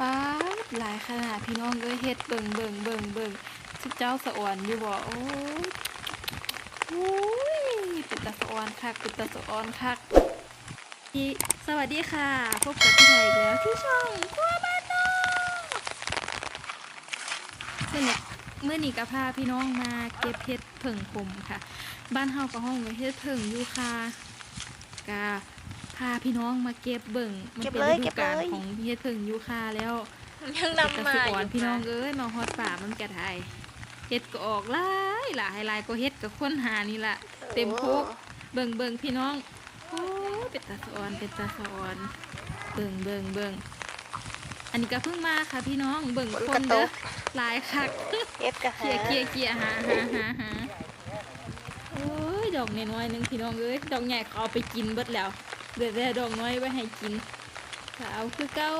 ป้าหลายขนาดพี่น้องเอ้ยเฮ็ดเบิ่งเบิ่งเบิ่งเบิ่งสุดเจ้าสะอ่อนอยู่บ่โอ้ยโอ้ยเป็นตาสะอ่อนคักเป็นตาสะอ่อนคักสวัสดีค่ะ พบกับพี่ไทยอีกแล้วที่ช่องครัวบ้านนอกเมื่อนี้เมื่อนี้ก็พาพี่น้องมาเก็บเห็ดเผิ่งขมค่ะ บ้านเฮาก็ห้องไว้เฮ็ดเผิ่งอยู่ค่ะกา พาพี่น้องมาเก็บเบิ่งมันเก็บเป็นเลฤยดูเก็บกาลเลยของเฮ็ดเผิ่งอยู่ค่ะแล้วยังกนำมาสิอ่อนยู่พี่น้องค่ะเอ้ยมาฮอดป่ามันกระไทยเฮ็ดก็ออกหลายหลายหลายก็เฮ็ดกับคนหานี่ล่ะเต็มโคกเบิ่งเบิ่งพี่น้องโอ้ยเป็นตาสะออนเป็นตาสะออนเบิ่งเบิ่งเบิ่งอันนี้ก็เพิ่งมาค่ะพี่น้องเบิ่งคนเด้อหลายคักเอ็ดกะเกียเกียเกียหาหาหาหาโอ้ยดอกน้อยๆหนึงพี่น้องเอ้ยดอกใหญ่เขาเอาไปกินเบิดแล้ว เหลือแต่ดอกน้อยไว้ให้กินถ้าเอาคือเก้า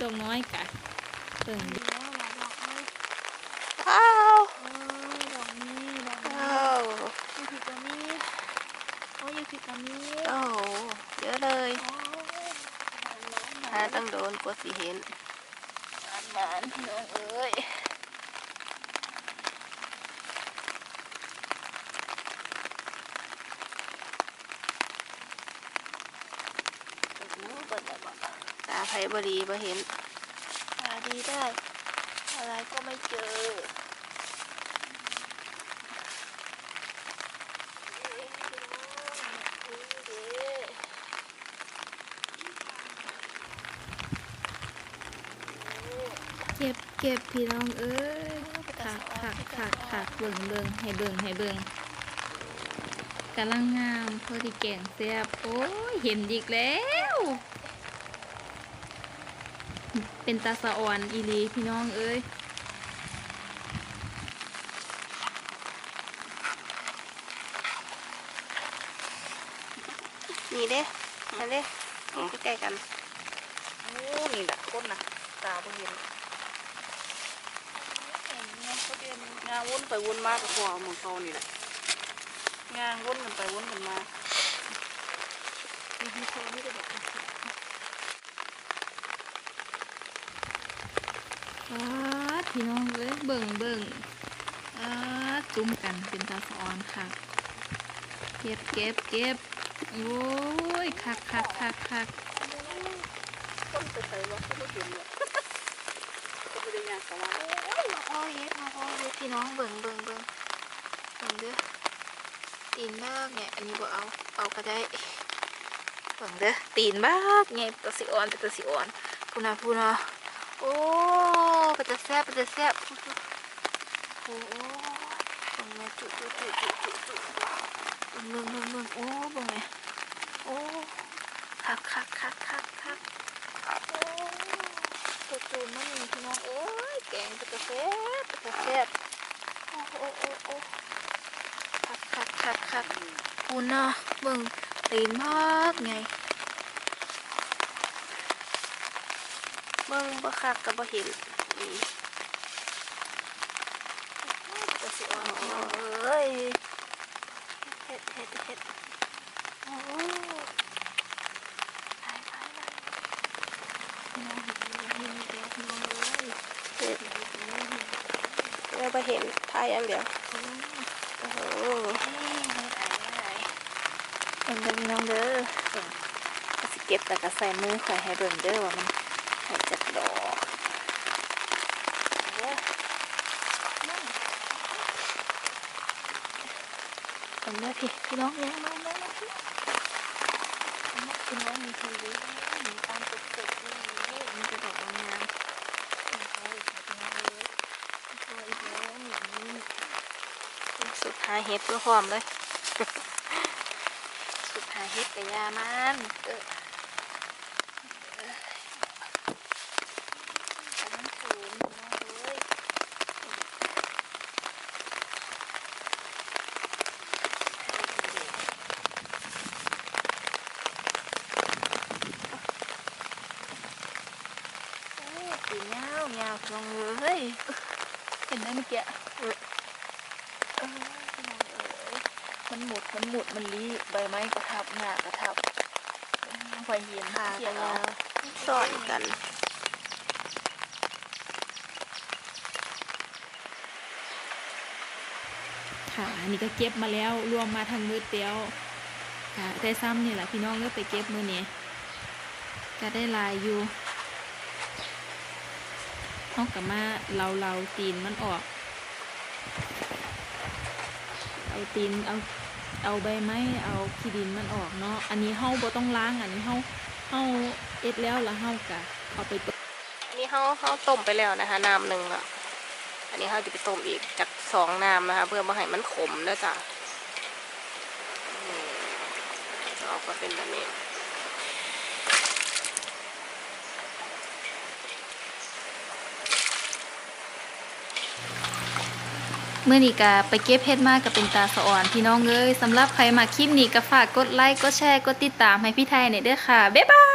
ดอกน้อยกะเบิ่งว้าวดอกนี้ดอกว้าวยูพิกามีโอ้ยยูพิกามีโอ้โหเยอะเลยถ้าต้องโดนกว่าสิเห็นหมานพี่น้องเอ้ย ผบดีบ่เห็นหาดีได้ อะไรก็ไม่เจอ เก็บเก็บพี่น้องเอ้ยขักขักขักขักเบิ่งเบิ่งให้เบิ่งให้เบิ่งกำลังงามพอดีแกงแซ่บโอ้ยเห็นอีกแล้ว เป็นตาสะอ่อนอีหลีพี่น้องเอ้ยนี่เด้อันเด้นี่ใกล้ๆกันโอ้นี่แหละก้นนะตาบ่เห็นงานวนไปวนมากับพวกมึงเขานี่แหละงานวนกันไปวนกันมา อ้าดพี่น้องเอ้ยเบิ่งเบิ่งอ้าดจุ่มกันเป็นตาสะอ่อนค่ะ เก็บเก็บเก็บโอ้ยคักคักคักคักต้นไปใส่ว่าเขาไม่เห็นเลยก็ไม่ได้งานสว่างโอ้ยมาพ่อเฮ็ดมาพ่อเฮ็ดพี่น้องเบิ่งเบิ่งเบิ่งเบิ่งเด้อตีนมากเนี่ยอันนี้บ่เอาเอาก็ได้เบิ่งเด้อตีนมากเนี่ยเป็นตัวสีอ่อนเป็นตัวสีอ่อนพูนาพูนา โอ้เป็นตัวแซ่บเป็นตัวแซ่บโอ้โหเบิ่งแม่จุจุจุจุจุจุเบิ่งเบิ่งเบิ่งโอ้บิ่งแม่โอ้คักคักคักคักคักโอ้ตัวจูนมันพี่น้องเอ้ยแกงเป็นตัวแซ่บเป็นตัวแซ่บโอ้โอ้โอ้โอ้คักคักคักคักคุณน่ะเบิ่งตีนมากไง เบิ่งบ่คักก็บ่เห็นอีก็สิอ่เอ้ยเฮ็ดเฮ็ดเฮ็ดโอ้ยตายตายน้องเห็นเห็นเห็นน้องเลยเฮ็ดเราบ่เห็นทายอย่างเดียวโอ้โหเบิ่งเด้อน้องเด้อเบิ่งก็สิเก็บแล้วก็ใส่มือข่อยให้เบิ่งเด้อว่ามัน ให้จักดอกเด้อเบิ่งเด้พี่พี่น้องเนี่ยมามามาพี่พี่น้องมีทีวีมีตามตุกตุกนี่มันจะดอกงามๆโอ้ยพี่น้องเอ้ยโอ้ยอีสุดท้ายเฮ็ดเพื่อความเลย สุดท้ายเฮ็ดกะยามันเออ ลองเลยเห็นไหมเมื่อกี้มันหมุดมันหมุดมันรีใบไม้กระทับหน้ากระทับไฟเย็นพากันแล้วสอนกันค่ะอันนี้ก็เก็บมาแล้วรวมมาทางมือเตี้ยวค่ะได้ซ้ำนี่แหละพี่น้องก็ไปเก็บมือนี้จะได้ลายอยู่ เอากลับมาเราเราตีนมันออก เอาตีนเอาเอาใบไม้เอาขี้ดินมันออกเนาะอันนี้เฮาบ่ต้องล้างอันนี้เฮาเฮาเอ็ดแล้วแล้วเฮากะเอาไปต้มอันนี้เขาเขาต้มไปแล้วนะคะน้ำหนึ่งละอันนี้เขาจะไปต้มอีกจากสองน้ำนะคะ เพื่อมาให้มันขมนะจ๊ะนี่จะออกมาเป็นแบบนี้ เมื่อนี้ก็ไปเก็บเฮ็ดมากกับเป็นตาสะอ่อนพี่น้องเอ้ยสำหรับใครมาคลิปนี้ก็ฝากกดไลค์กดแชร์กดติดตามให้พี่ไทยหน่อยเด้อค่ะ บ๊ายบาย